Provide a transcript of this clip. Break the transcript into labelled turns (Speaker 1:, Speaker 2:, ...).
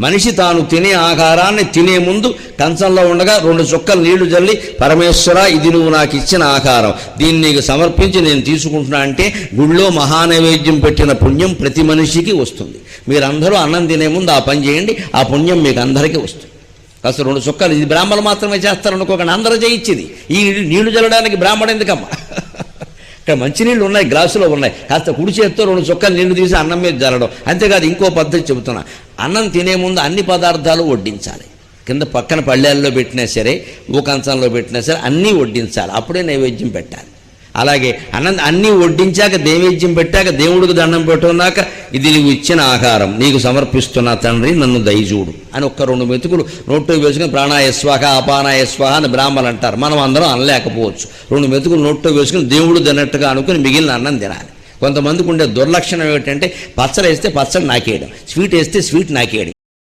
Speaker 1: మనిషి తాను తినే ఆహారాన్ని తినే ముందు కంచంలో ఉండగా రెండు చుక్కలు నీళ్ళు జల్లి పరమేశ్వర ఇది నువ్వు నాకు ఇచ్చిన ఆహారం. దీన్ని నీకు సమర్పించి నేను తీసుకుంటున్నా అంటే గుళ్ళో మహానైవేద్యం పెట్టిన పుణ్యం ప్రతి మనిషికి వస్తుంది. మీరందరూ అన్నం తినే ముందు ఆ పని చేయండి ఆ పుణ్యం మీకు అందరికీ వస్తుంది. కాస్త రెండు చుక్కలు ఇది బ్రాహ్మణులు మాత్రమే చేస్తారు అనుకోకండి అందరూ చేయించింది. ఈ నీళ్ళు జల్లడానికి బ్రాహ్మణ ఎందుకమ్మా? ఇక్కడ మంచినీళ్ళు ఉన్నాయి గ్లాసులో ఉన్నాయి. కాస్త కుడి చేత్తో రెండు చుక్కలు నీళ్ళు తీసి అన్నం మీద జరగడం. అంతేకాదు ఇంకో పద్ధతి చెబుతున్నా. అన్నం తినే ముందు అన్ని పదార్థాలు వడ్డించాలి. కింద పక్కన పళ్ళేల్లో పెట్టినా సరే ఊకంచంలో పెట్టినా సరే అన్నీ వడ్డించాలి. అప్పుడే నైవేద్యం పెట్టాలి. అలాగే అన్నం అన్నీ వడ్డించాక దేవేద్యం పెట్టాక దేవుడికి దండం పెట్టుకున్నాక ఇది నీవు ఇచ్చిన ఆహారం. నీకు సమర్పిస్తున్న తండ్రి నన్ను దయచూడు. అని ఒక్క రెండు మెతుకులు నోట్లో వేసుకుని ప్రాణాయస్వాహ అపానాయస్వాహ అని బ్రాహ్మణులు అంటారు. మనం అందరం అనలేకపోవచ్చు. రెండు మెతుకులు నోట్లో వేసుకుని దేవుడు తిన్నట్టుగా అనుకుని మిగిలిన అన్నం తినాలి. కొంతమందికి ఉండే దుర్లక్షణం ఏమిటంటే పచ్చడి వేస్తే పచ్చడి నాకేయడం. స్వీట్ వేస్తే స్వీట్ నాకేయడం.